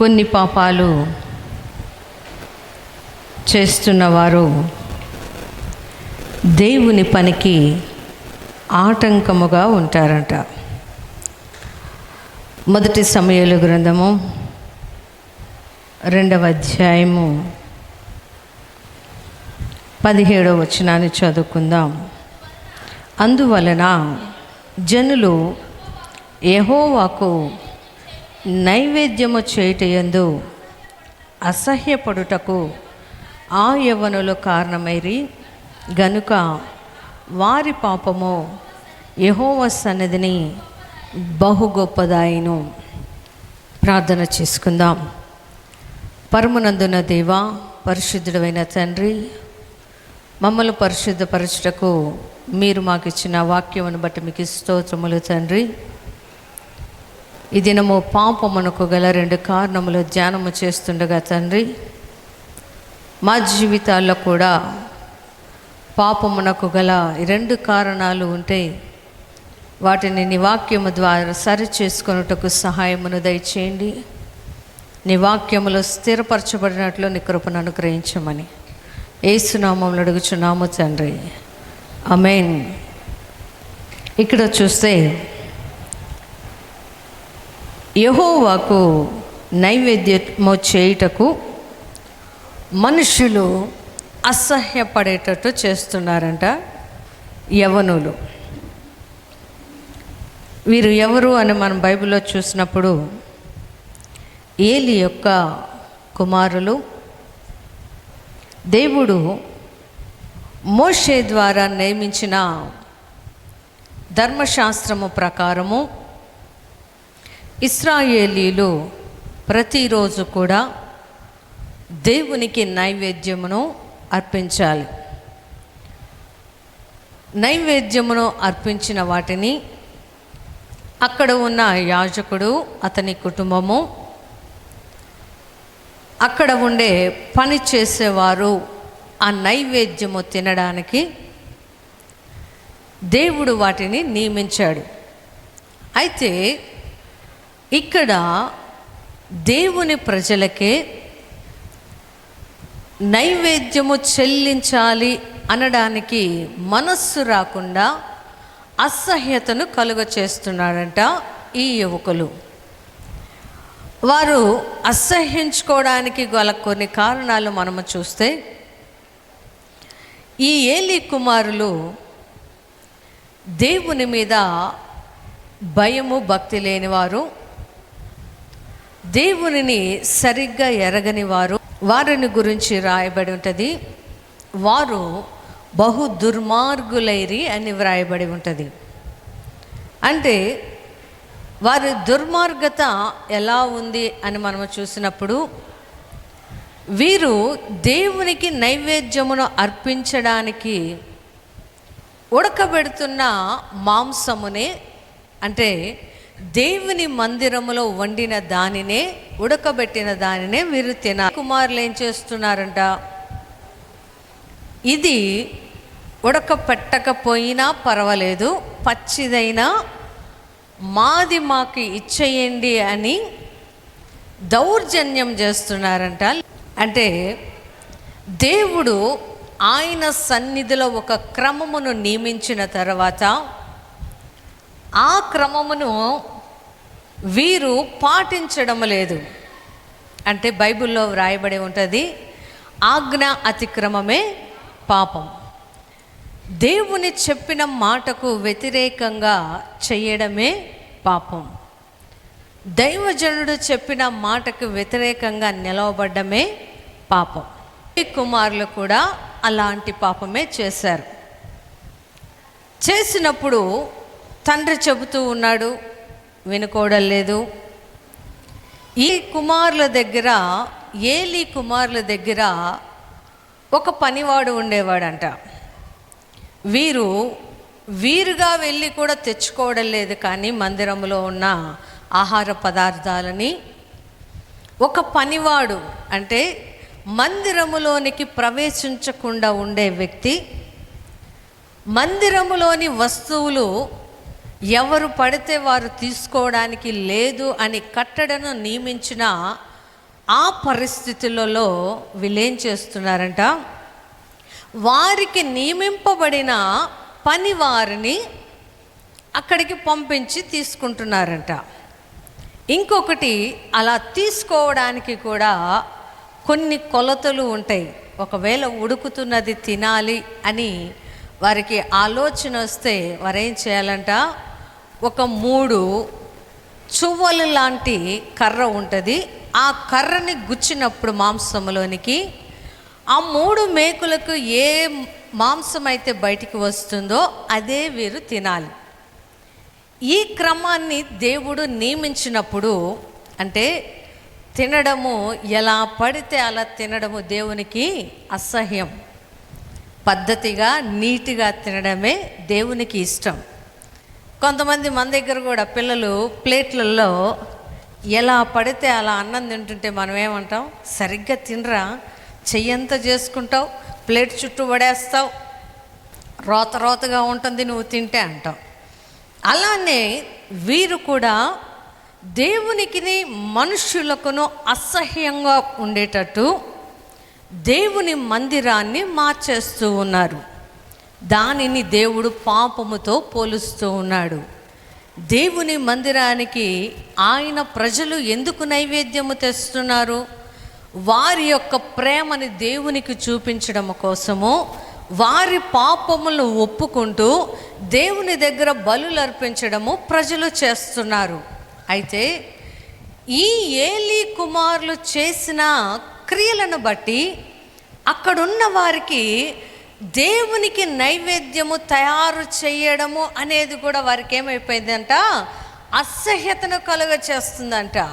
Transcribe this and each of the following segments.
కొన్ని పాపాలు చేస్తున్నవారు దేవుని పనికి ఆటంకముగా ఉంటారంట. మొదటి సమయాలు గ్రంథము రెండవ అధ్యాయము పదిహేడవ వచనాన్ని చదువుకుందాం. అందువలన జనులు యెహోవాకు నైవేద్యము చేయుటయందు అసహ్యపడుటకు ఆ యవ్వనులు కారణమైరి. గనుక వారి పాపము యహోవ సన్నిధిని బహు గొప్పదాయిను ప్రార్థన చేసుకుందాం. పరమునందున దేవా పరిశుద్ధుడైన తండ్రి మమ్మల్ని పరిశుద్ధపరచుటకు మీరు మాకు ఇచ్చిన వాక్యమును బట్టి మీకు స్తోత్రములు తండ్రి. ఈ దినము పాపమునకు గల రెండు కారణములు ధ్యానము చేస్తుండగా తండ్రి మా జీవితాల్లో కూడా పాపమునకు గల రెండు కారణాలు ఉంటే వాటిని నీ వాక్యము ద్వారా సరి చేసుకొనుటకు సహాయమును దయచేయండి. నీ వాక్యములో స్థిరపరచబడినట్లు నీ కృపను అనుగ్రహించమని ఏసునామంలో అడుగుచున్నాము తండ్రి. అమేన్ ఇక్కడ చూస్తే యహోవాకు నైవేద్యము చేయుటకు మనుషులు అసహ్యపడేటట్టు చేస్తున్నారంట యవనులు. వీరు ఎవరు అని మనం బైబిల్లో చూసినప్పుడు ఏలి యొక్క కుమారులు దేవుడు మోషే ద్వారా నియమించిన ధర్మశాస్త్రము ప్రకారము ఇస్రాయేలీలు ప్రతిరోజు కూడా దేవునికి నైవేద్యమును అర్పించాలి. నైవేద్యమును అర్పించిన వాటిని అక్కడ ఉన్న యాజకుడు అతని కుటుంబము అక్కడ ఉండే పని చేసేవారు ఆ నైవేద్యము తినడానికి దేవుడు వాటిని నియమించాడు. అయితే ఇక్కడ దేవుని ప్రజలకే నైవేద్యము చెల్లించాలి అనడానికి మనస్సు రాకుండా అసహ్యతను కలుగ చేస్తున్నాడంట ఈ యువకులు. వారు అసహ్యించుకోవడానికి గల కొన్ని కారణాలు మనము చూస్తే ఈ ఏలి కుమారులు దేవుని మీద భయము భక్తి లేనివారు దేవునిని సరిగ్గా ఎరగని వారు వారిని గురించి రాయబడి ఉంటుంది. వారు బహు దుర్మార్గులైరి అని వ్రాయబడి ఉంటుంది. అంటే వారి దుర్మార్గత ఎలా ఉంది అని మనము చూసినప్పుడు వీరు దేవునికి నైవేద్యమును అర్పించడానికి ఉడకబెడుతున్న మాంసమునే అంటే దేవుని మందిరములో వండిన దానినే ఉడకబెట్టిన దానినే మీరు తిన. కుమారులు ఏం చేస్తున్నారంట? ఇది ఉడకపెట్టకపోయినా పర్వాలేదు పచ్చిదైనా మాది మాకు ఇచ్చేయండి అని దౌర్జన్యం చేస్తున్నారంట. అంటే దేవుడు ఆయన సన్నిధిలో ఒక క్రమమును నియమించిన తర్వాత ఆ క్రమమును వీరు పాటించడం లేదు. అంటే బైబిల్లో వ్రాయబడి ఉంటుంది ఆజ్ఞ అతిక్రమమే పాపం. దేవుని చెప్పిన మాటకు వ్యతిరేకంగా చేయడమే పాపం. దైవజనుడు చెప్పిన మాటకు వ్యతిరేకంగా నిలవబడ్డమే పాపం. ఈ కుమారులు కూడా అలాంటి పాపమే చేశారు. చేసినప్పుడు తండ్రి చెబుతూ ఉన్నాడు వినుకోవడం లేదు. ఈ కుమారుల దగ్గర ఏలి కుమారుల దగ్గర ఒక పనివాడు ఉండేవాడంట. వీరు వీరుగా వెళ్ళి కూడా తెచ్చుకోవడం లేదు కానీ మందిరంలో ఉన్న ఆహార పదార్థాలని ఒక పనివాడు అంటే మందిరములోనికి ప్రవేశించకుండా ఉండే వ్యక్తి మందిరములోని వస్తువులు ఎవరు పడితే వారు తీసుకోవడానికి లేదు అని కట్టడను నియమించిన ఆ పరిస్థితులలో వీళ్ళేం చేస్తున్నారంట? వారికి నియమింపబడిన పని వారిని అక్కడికి పంపించి తీసుకుంటున్నారంట. ఇంకొకటి అలా తీసుకోవడానికి కూడా కొన్ని కొలతలు ఉంటాయి. ఒకవేళ ఉడుకుతున్నది తినాలి అని వారికి ఆలోచన వస్తే వారేం చేయాలంట? ఒక మూడు చువ్వలు లాంటి కర్ర ఉంటుంది. ఆ కర్రని గుచ్చినప్పుడు మాంసంలోనికి ఆ మూడు మేకులకు ఏ మాంసం అయితే బయటికి వస్తుందో అదే వీరు తినాలి. ఈ క్రమాన్ని దేవుడు నియమించినప్పుడు అంటే తినడము ఎలా పడితే అలా తినడము దేవునికి అసహ్యం. పద్ధతిగా నీటిగా తినడమే దేవునికి ఇష్టం. కొంతమంది మన దగ్గర కూడా పిల్లలు ప్లేట్లలో ఎలా పడితే అలా అన్నం తింటుంటే మనం ఏమంటాం? సరిగ్గా తినరా? చెయ్యంతా చేసుకుంటావు ప్లేట్ చుట్టూ పడేస్తావు. రోత రోతగా ఉంటుంది నువ్వు తింటే అంటాం. అలానే వీరు కూడా దేవునికి మనుష్యులకును అసహ్యంగా ఉండేటట్టు దేవుని మందిరాన్ని మార్చేస్తూ ఉన్నారు. దానిని దేవుడు పాపముతో పోలుస్తూ ఉన్నాడు. దేవుని మందిరానికి ఆయన ప్రజలు ఎందుకు నైవేద్యము తెస్తున్నారు? వారి యొక్క ప్రేమని దేవునికి చూపించడం కోసము వారి పాపములను ఒప్పుకుంటూ దేవుని దగ్గర బలులు అర్పించడము ప్రజలు చేస్తున్నారు. అయితే ఈ ఏలీ కుమారులు చేసిన క్రియలను బట్టి అక్కడున్న వారికి దేవునికి నైవేద్యము తయారు చేయడము అనేది కూడా వారికి ఏమైపోయిందంట అసహ్యతను కలుగ చేస్తుందంట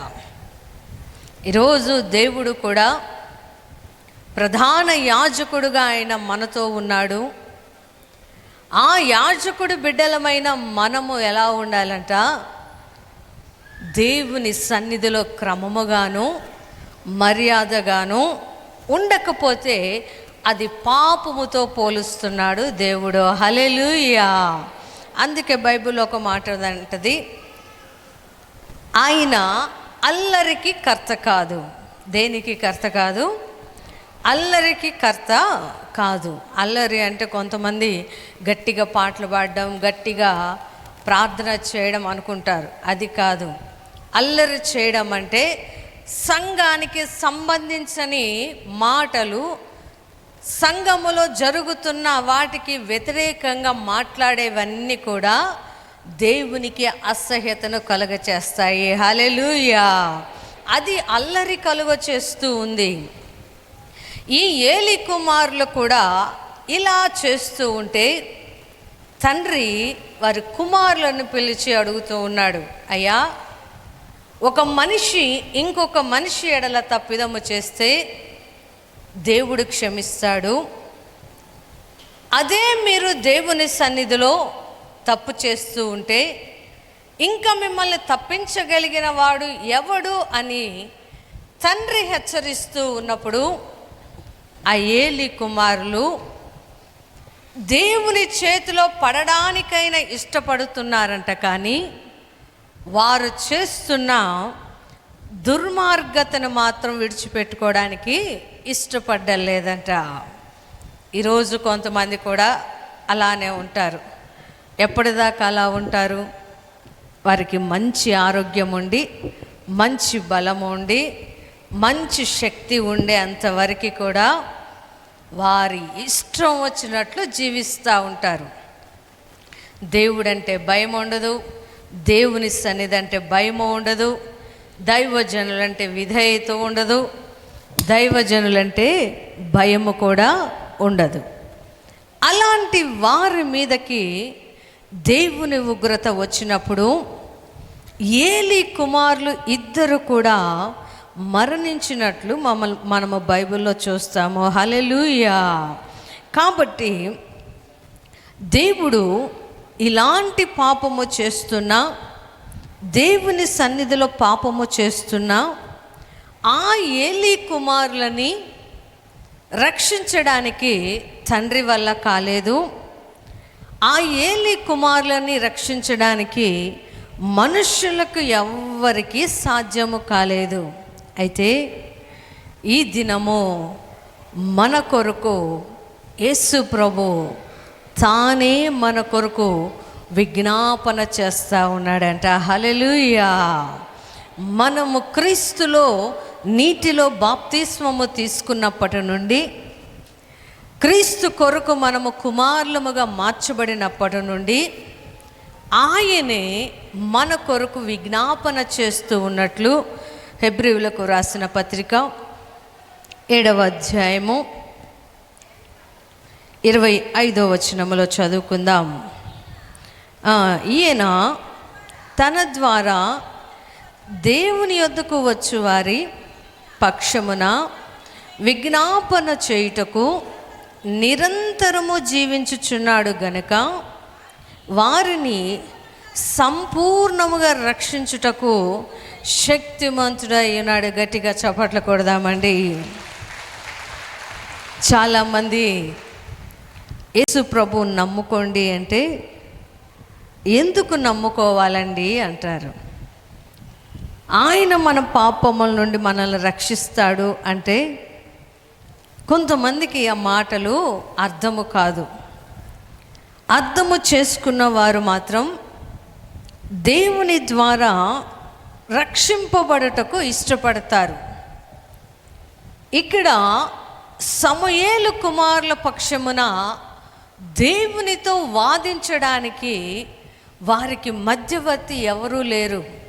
ఈరోజు దేవుడు కూడా ప్రధాన యాజకుడుగా ఆయన మనతో ఉన్నాడు. ఆ యాజకుడు బిడ్డలమైన మనము ఎలా ఉండాలంట? దేవుని సన్నిధిలో క్రమముగాను మర్యాదగాను ఉండకపోతే అది పాపముతో పోలుస్తున్నాడు దేవుడు. హలెలుయా అందుకే బైబిల్ ఒక మాట అంటది ఆయన అల్లరికి కర్త కాదు. దేనికి కర్త కాదు? అల్లరికి కర్త కాదు. అల్లరి అంటే కొంతమంది గట్టిగా పాటలు పాడడం గట్టిగా ప్రార్థన చేయడం అనుకుంటారు. అది కాదు. అల్లరి చేయడం అంటే సంఘానికి సంబంధించని మాటలు సంఘములో జరుగుతున్న వాటికి వ్యతిరేకంగా మాట్లాడేవన్నీ కూడా దేవునికి అసహ్యతను కలుగచేస్తాయి. హలెలుయా అది అల్లరి కలుగ చేస్తూ ఉంది. ఈ ఏలి కుమారులు కూడా ఇలా చేస్తూ ఉంటే తండ్రి వారి కుమారులను పిలిచి అడుగుతూ ఉన్నాడు. అయ్యా ఒక మనిషి ఇంకొక మనిషి ఎడల తప్పిదము చేస్తే దేవుడు క్షమిస్తాడు. అదే మీరు దేవుని సన్నిధిలో తప్పు చేస్తూ ఉంటే ఇంకా మిమ్మల్ని తప్పించగలిగిన వాడు ఎవడు అని తండ్రి హెచ్చరిస్తూ ఉన్నప్పుడు ఆ ఏలి కుమారులు దేవుని చేతిలో పడడానికైనా ఇష్టపడుతున్నారంట కానీ వారు చేస్తున్న దుర్మార్గతను మాత్రం విడిచిపెట్టుకోవడానికి ఇష్టపడ్డలేదంట. ఈరోజు కొంతమంది కూడా అలానే ఉంటారు. ఎప్పటిదాకా అలా ఉంటారు? వారికి మంచి ఆరోగ్యం ఉండి మంచి బలం ఉండి మంచి శక్తి ఉండే అంతవరకు కూడా వారి ఇష్టం వచ్చినట్లు జీవిస్తూ ఉంటారు. దేవుడంటే భయం ఉండదు. దేవుని సన్నిధి అంటే భయం ఉండదు. దైవజనులంటే విధేయత ఉండదు. దైవజనులంటే భయము కూడా ఉండదు. అలాంటి వారి మీదకి దేవుని ఉగ్రత వచ్చినప్పుడు ఏలి కుమారులు ఇద్దరు కూడా మరణించినట్లు మమ్మల్ని మనము బైబిల్లో చూస్తాము. హలెలూయా కాబట్టి దేవుడు ఇలాంటి పాపము చేస్తున్నా దేవుని సన్నిధిలో పాపము చేస్తున్నా ఆ ఏలి కుమారులని రక్షించడానికి తండ్రి వల్ల కాలేదు. ఆ ఏలి కుమారులని రక్షించడానికి మనుష్యులకు ఎవ్వరికీ సాధ్యము కాలేదు. అయితే ఈ దినము మన కొరకు యేసు ప్రభు తానే మన కొరకు విజ్ఞాపన చేస్తూ ఉన్నాడంట. హల్లెలూయా! మనము క్రీస్తులో నీటిలో బాప్తిస్మము తీసుకున్నప్పటి నుండి క్రీస్తు కొరకు మనము కుమారులముగా మార్చబడినప్పటి నుండి ఆయనే మన కొరకు విజ్ఞాపన చేస్తూ ఉన్నట్లు హెబ్రివులకు రాసిన పత్రిక ఏడవ అధ్యాయము ఇరవై ఐదో వచనములో చదువుకుందాం. ఈయన తన ద్వారా దేవుని యొద్దకు వచ్చు వారి పక్షమున విజ్ఞాపన చేయుటకు నిరంతరము జీవించుచున్నాడు గనుక వారిని సంపూర్ణముగా రక్షించుటకు శక్తిమంతుడై ఉన్నాడు గట్టిగా చప్పట్లు కొడదామండి. చాలామంది యేసు ప్రభు నమ్ముకోండి అంటే ఎందుకు నమ్ముకోవాలండి అంటారు. ఆయన మన పాపముల నుండి మనల్ని రక్షిస్తాడు అంటే కొంతమందికి ఆ మాటలు అర్థము కాదు. అర్థము చేసుకున్న వారు మాత్రం దేవుని ద్వారా రక్షింపబడుటకు ఇష్టపడతారు. ఇక్కడ సమయేలు కుమారుల పక్షమున దేవునితో వాదించడానికి వారికి మధ్యవర్తి ఎవరూ లేరు.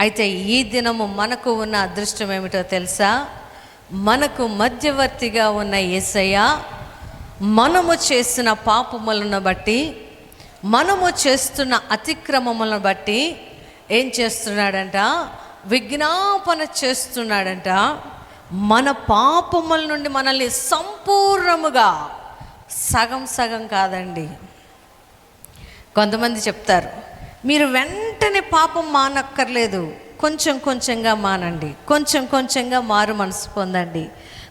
అయితే ఈ దినము మనకు ఉన్న అదృష్టం ఏమిటో తెలుసా? మనకు మధ్యవర్తిగా ఉన్న ఏసయ్య మనము చేసిన పాపములను బట్టి మనము చేస్తున్న అతిక్రమములను బట్టి ఏం చేస్తున్నాడంట? విజ్ఞాపన చేస్తున్నాడంట. మన పాపముల నుండి మనల్ని సంపూర్ణముగా సగం సగం కాదండి. కొంతమంది చెప్తారు మీరు వెంటనే పాపం మానక్కర్లేదు. కొంచెం కొంచెంగా మానండి. కొంచెం కొంచెంగా మారు మనసు పొందండి.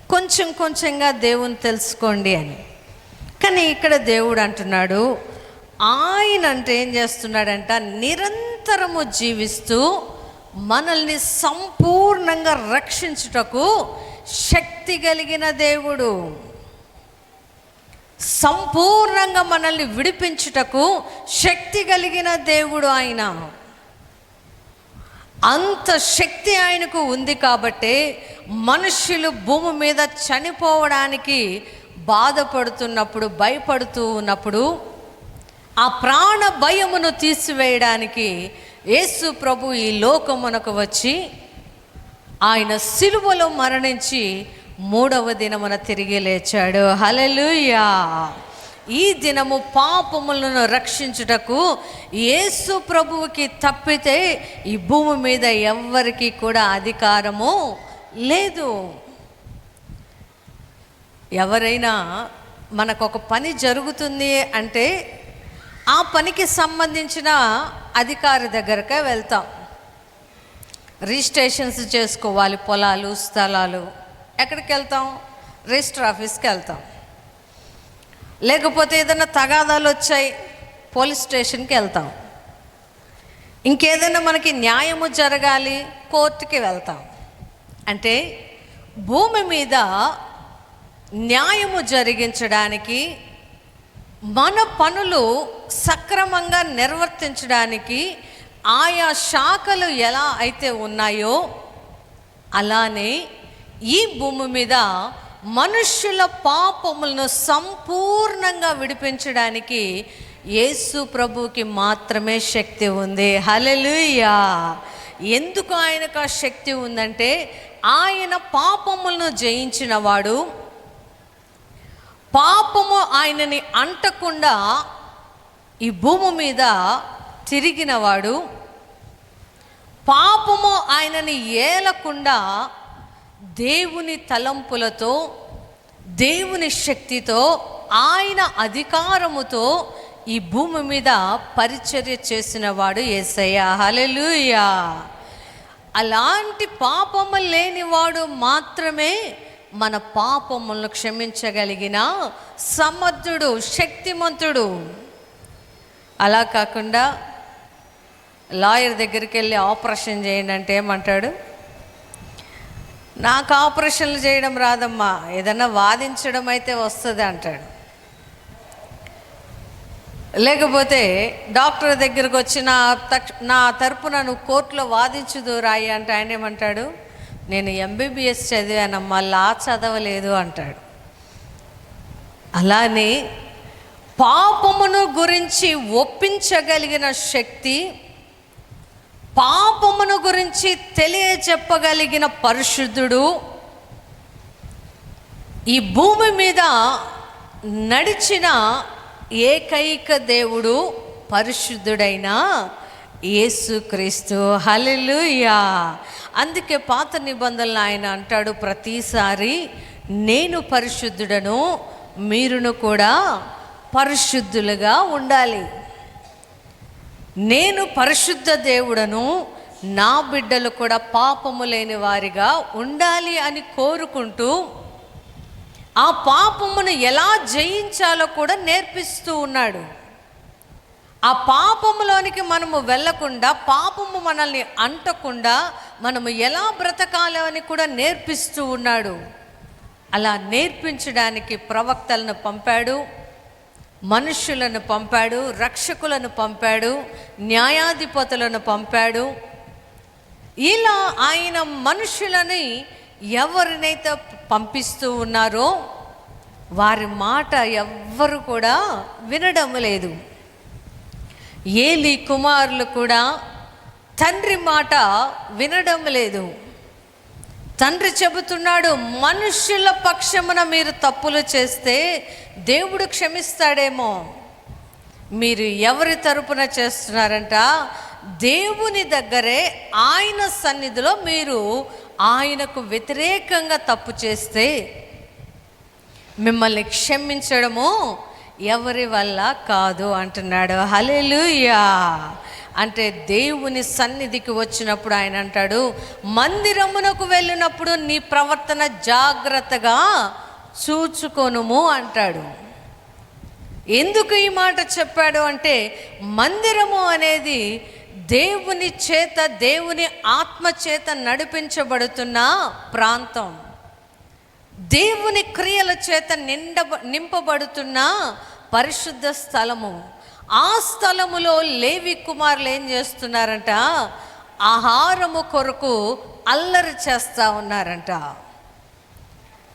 కొంచెం కొంచెంగా దేవుని తెలుసుకోండి అని. కానీ ఇక్కడ దేవుడు అంటున్నాడు ఆయన అంటే ఏం చేస్తున్నాడంట నిరంతరము జీవిస్తూ మనల్ని సంపూర్ణంగా రక్షించుటకు శక్తి కలిగిన దేవుడు. సంపూర్ణంగా మనల్ని విడిపించుటకు శక్తి కలిగిన దేవుడు ఆయన. అంత శక్తి ఆయనకు ఉంది కాబట్టే మనుష్యులు భూమి మీద చనిపోవడానికి బాధపడుతున్నప్పుడు భయపడుతూ ఉన్నప్పుడు ఆ ప్రాణ భయమును తీసివేయడానికి యేసు ప్రభు ఈ లోకమునకు వచ్చి ఆయన సిలువలో మరణించి మూడవ దినమున తిరిగి లేచాడు. హలలుయా ఈ దినము పాపములను రక్షించుటకు యేసు ప్రభువుకి తప్పితే ఈ భూమి మీద ఎవ్వరికి కూడా అధికారము లేదు. ఎవరైనా మనకు ఒక పని జరుగుతుంది అంటే ఆ పనికి సంబంధించిన అధికారి దగ్గరకే వెళ్తాం. రిజిస్ట్రేషన్స్ చేసుకోవాలి పొలాలు స్థలాలు. ఎక్కడికి వెళ్తాం? రిజిస్టర్ ఆఫీస్కి వెళ్తాం. లేకపోతే ఏదైనా తగాదాలు వచ్చాయి పోలీస్ స్టేషన్కి వెళ్తాం. ఇంకేదైనా మనకి న్యాయము జరగాలి కోర్టుకి వెళ్తాం. అంటే భూమి మీద న్యాయము జరిగించడానికి మన పనులు సక్రమంగా నిర్వర్తించడానికి ఆయా శాఖలు ఎలా అయితే ఉన్నాయో అలానే ఈ భూమి మీద మనుష్యుల పాపములను సంపూర్ణంగా విడిపించడానికి యేసు ప్రభుకి మాత్రమే శక్తి ఉంది. హలలుయా ఎందుకు ఆయనకు ఆ శక్తి ఉందంటే ఆయన పాపములను జయించిన వాడు పాపము ఆయనని అంటకుండా ఈ భూమి మీద తిరిగినవాడు పాపము ఆయనని ఏలకుండా దేవుని తలంపులతో దేవుని శక్తితో ఆయన అధికారముతో ఈ భూమి మీద పరిచర్య చేసిన వాడు ఏసయ్య. హల్లెలూయా. అలాంటి పాపము లేనివాడు మాత్రమే మన పాపములను క్షమించగలిగిన సమర్థుడు శక్తిమంతుడు. అలా కాకుండా లాయర్ దగ్గరికి వెళ్ళి ఆపరేషన్ చేయండి అంటే ఏమంటాడు? నాకు ఆపరేషన్లు చేయడం రాదమ్మా. ఏదన్నా వాదించడం అయితే వస్తుంది అంటాడు. లేకపోతే డాక్టర్ దగ్గరకు వచ్చి నా తక్ష నా తరపున నువ్వు కోర్టులో వాదించుదు రాయి అంటే ఆయన ఏమంటాడు? నేను ఎంబీబీఎస్ చదివానమ్మా లా చదవలేదు అంటాడు. అలానే పాపమును గురించి ఒప్పించగలిగిన శక్తి పాపమును గురించి తెలియచెప్పగలిగిన పరిశుద్ధుడు ఈ భూమి మీద నడిచిన ఏకైక దేవుడు పరిశుద్ధుడైన యేసుక్రీస్తు హల్లెలూయా. అందుకే పాత నిబంధనలు ఆయన అంటాడు ప్రతిసారి నేను పరిశుద్ధుడను మీరును కూడా పరిశుద్ధులుగా ఉండాలి. నేను పరిశుద్ధ దేవుడను నా బిడ్డలు కూడా పాపము లేని వారిగా ఉండాలి అని కోరుకుంటూ ఆ పాపమును ఎలా జయించాలో కూడా నేర్పిస్తూ ఉన్నాడు. ఆ పాపములోనికి మనము వెళ్ళకుండా పాపము మనల్ని అంటకుండా మనము ఎలా బ్రతకాలో అని కూడా నేర్పిస్తూ ఉన్నాడు. అలా నేర్పించడానికి ప్రవక్తలను పంపాడు. మనుష్యులను పంపాడు రక్షకులను పంపాడు న్యాయాధిపతులను పంపాడు. ఇలా ఆయన మనుషులని ఎవరినైతే పంపిస్తూ ఉన్నారో వారి మాట ఎవ్వరు కూడా వినడం లేదు. ఏలి కుమారులు కూడా తండ్రి మాట వినడం లేదు. తండ్రి చెబుతున్నాడు మనుష్యుల పక్షమున మీరు తప్పులు చేస్తే దేవుడు క్షమిస్తాడేమో. మీరు ఎవరి తరపున చేస్తున్నారంట? దేవుని దగ్గరే ఆయన సన్నిధిలో మీరు ఆయనకు వ్యతిరేకంగా తప్పు చేస్తే మిమ్మల్ని క్షమించడము ఎవరి వల్ల కాదు అంటున్నాడు. హలెలుయా అంటే దేవుని సన్నిధికి వచ్చినప్పుడు ఆయన అంటాడు మందిరమునకు వెళ్ళినప్పుడు నీ ప్రవర్తన జాగ్రత్తగా చూచుకొనుము అంటాడు. ఎందుకు ఈ మాట చెప్పాడు అంటే మందిరము అనేది దేవుని చేత దేవుని ఆత్మ చేత నడిపించబడుతున్న ప్రాంతం. దేవుని క్రియల చేత నిండబ నింపబడుతున్న పరిశుద్ధ స్థలము. ఆ స్థలములో లేవి కుమారులు ఏం చేస్తున్నారంట? ఆహారము కొరకు అల్లరి చేస్తూ ఉన్నారంట.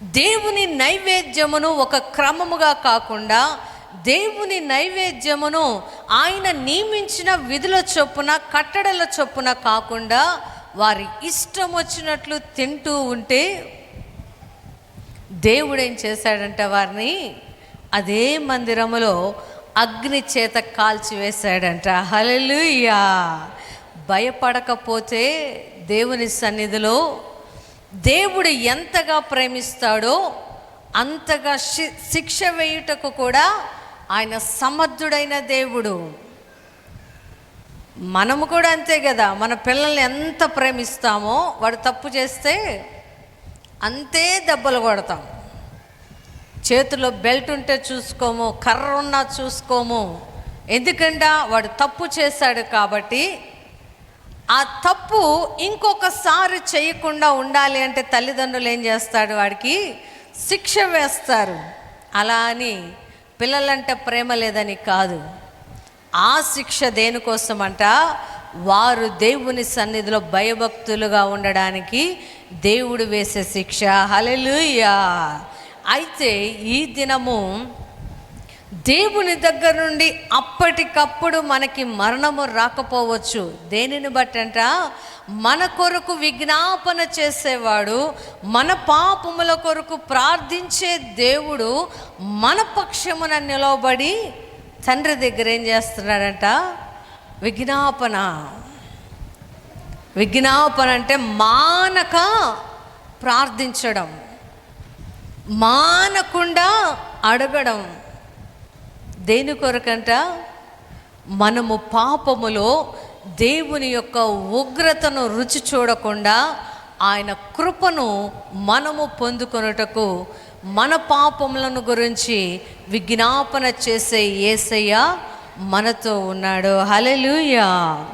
దేవుని నైవేద్యమును ఒక క్రమముగా కాకుండా దేవుని నైవేద్యమును ఆయన నియమించిన విధుల చొప్పున కట్టడల చొప్పున కాకుండా వారి ఇష్టం వచ్చినట్లు తింటూ ఉంటే దేవుడు ఏం చేశాడంట వారిని? అదే మందిరములో అగ్ని చేత కాల్చివేశాడంట హల్లెలూయా! భయపడకపోతే దేవుని సన్నిధిలో దేవుడు ఎంతగా ప్రేమిస్తాడో అంతగా శి- శిక్ష వేయుటకు కూడా ఆయన సమర్థుడైన దేవుడు. మనము కూడా అంతే కదా మన పిల్లల్ని ఎంత ప్రేమిస్తామో వాడు తప్పు చేస్తే అంతే దెబ్బలు కొడతాం. చేతిలో బెల్ట్ ఉంటే చూసుకోము కర్ర ఉన్నా చూసుకోము. ఎందుకంటే వాడు తప్పు చేశాడు కాబట్టి ఆ తప్పు ఇంకొకసారి చేయకుండా ఉండాలి అంటే తల్లిదండ్రులు ఏం చేస్తాడు వాడికి శిక్ష వేస్తారు. అలా అని పిల్లలంటే ప్రేమ లేదని కాదు. ఆ శిక్ష దేనికోసమంట? వారు దేవుని సన్నిధిలో భయభక్తులుగా ఉండడానికి దేవుడు వేసే శిక్ష. హలెలుయా అయితే ఈ దినము దేవుని దగ్గర నుండి అప్పటికప్పుడు మనకి మరణము రాకపోవచ్చు. దేనిని బట్టంట మన కొరకు విజ్ఞాపన చేసేవాడు మన పాపముల కొరకు ప్రార్థించే దేవుడు మన పక్షమున నిలవబడి తండ్రి దగ్గర ఏం చేస్తున్నాడంట? విజ్ఞాపన. విజ్ఞాపన అంటే మానక ప్రార్థించడం. మానకుండా అడగడం దేని కొరకంట? మనము పాపములో దేవుని యొక్క ఉగ్రతను రుచి చూడకుండా ఆయన కృపను మనము పొందుకొనుటకు మన పాపములను గురించి విజ్ఞాపన చేసే ఏసయ్య మనతో ఉన్నాడు. హల్లెలూయా.